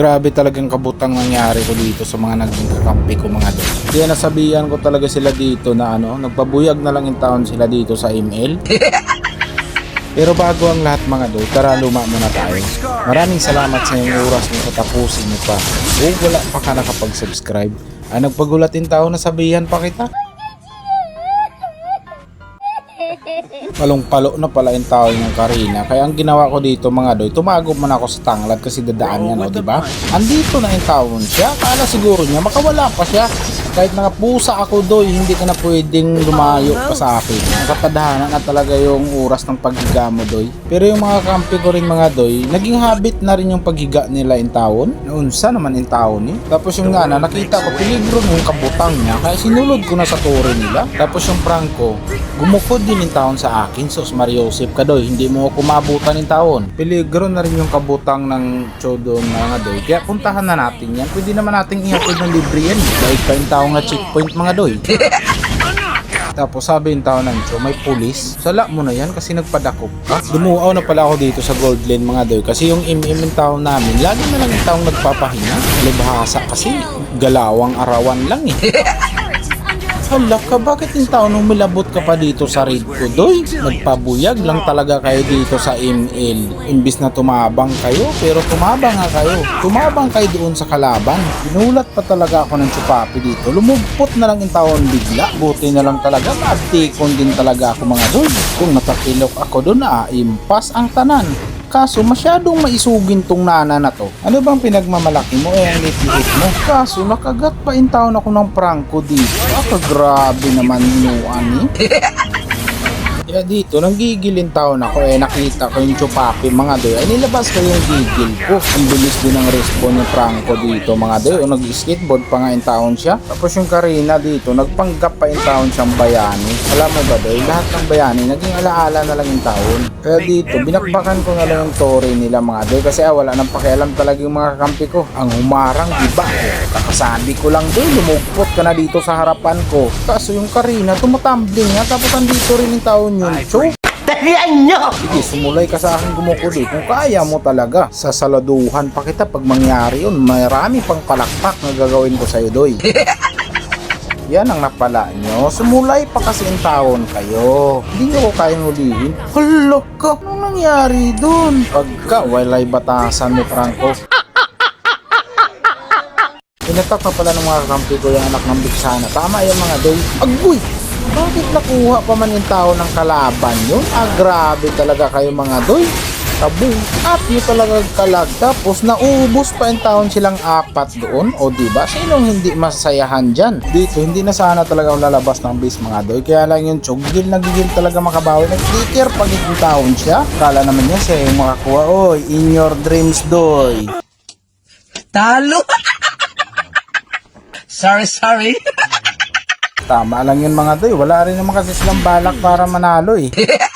Grabe talagang kabutang nangyari ko dito sa mga naging kakampi ko mga doy. Kaya nasabihan ko talaga sila dito na ano, nagpabuyag na lang yung taon sila dito sa email. Pero bago ang lahat mga doy, tara luma muna tayo. Maraming salamat sa iyong oras mo sa tapusin mo pa. O wala pa ka nakapag-subscribe. Ay nagpagulatin tao na sabihan pa kita. Palong-palo na pala yung tao ng Karina. Kaya ang ginawa ko dito mga doy, tumago man ako sa tanglad kasi dadaan niya, no, di ba? Andito na yung taon siya. Kala siguro niya makawala pa siya. Kahit nakapusa ako doy, hindi ka na pwedeng lumayo pa sa akin. Nakatadhana na talaga yung oras ng paghiga mo doy. Pero yung mga kampi ko rin mga doy, naging habit na rin yung paghiga nila in taon. Naunsa naman in taon eh. Tapos yung nga na, nakita ko peligro yung kabutang niya. Kaya sinulod ko na sa tore nila. Tapos yung prangko, gumukod din in taon sa akin. Sos Mariosep ka doy, hindi mo ako mabutan in taon. Peligro na rin yung kabutang ng Chodo mga doy. Kaya puntahan na natin yan. Pwede naman nating ihatid ng libre yan. Dahil pa yung tao nga checkpoint mga doy. Tapos sabi yung tao ng Cho, may pulis. Sala mo na yan kasi nagpadakop ka. Dumuaw na pala ako dito sa Gold Lane mga doy. Kasi yung MM yung tao namin, lagi na lang yung taong nagpapahinga. Libhasa kasi galawang arawan lang eh. Hala ka, bakit yung tao nung milabot ka pa dito sa raid ko, doy? Nagpabuyag lang talaga kayo dito sa ML. Imbis na tumabang kayo, pero tumabang nga kayo. Tumabang kayo doon sa kalaban. Binulat pa talaga ako ng chupapi dito. Lumugpot na lang yung taon bigla. Buti na lang talaga, maabtikon din talaga ako mga doy. Kung natakilok ako doon, aimpas ang tanan. Kaso masyadong maisugin tong nana na to. Ano bang pinagmamalaki mo eh ang liit mo? Kaso nakagat pa in taon ako ng prangko dito. Aka grabe naman nuan eh. Kaya dito, nang gigilin taon ako eh, nakita ko yung chupapi mga doy. Ay nilabas ko yung gigil ko. Ang bilis din ang respawn ni Franco dito mga doy. O nag-skateboard pa nga yung taon siya. Tapos yung Karina dito, nagpanggap pa yung taon siyang bayani. Alam mo ba doy, lahat ng bayani, naging alaala na lang yung taon. Kaya dito, binakbakan ko na lang yung tore nila mga doy. Kasi ah, wala nang pakialam talaga yung mga kampi ko. Ang humarang, iba. Kakasabi ko lang doy, lumugpot ka na dito sa harapan ko. Kaso yung Karina, tumatumbling nga. Tapos andito rin yung taon yun. So, Talian nyo! Sige, sumulay ka sa akin gumukod eh. Kung kaya mo talaga, sasaladuhan pa kita pag mangyari yun. Marami pang palakpak na gagawin ko sa'yo, doy. Yan ang napala nyo. Sumulay pa kasi ang taon kayo. Hindi nyo ko kayang hulihin. Hala ka! Anong nangyari dun? Pagka walay batasan mo, Franco. Pinatak na pala ng mga kampi ko yung anak ng biksana. Tama yung mga doy. Agoy! Bakit nakuha pa man yung tao ng kalaban yun? Ah, grabe talaga kayo mga doy. Tabu. At nyo talaga kalag. Tapos naubos pa yung taon silang apat doon. O di ba? Sinong hindi masasayahan dyan? Dito, hindi na sana talaga lalabas ng base mga doy. Kaya lang yung chog, gigil talaga makabawi. Nag-clicker pag yung taon siya. Kala naman niya siya yung makakuha. Oy, in your dreams doy. Talo! sorry, sorry. Tama lang yun mga doy. Wala rin naman kasi silang balak para manalo eh.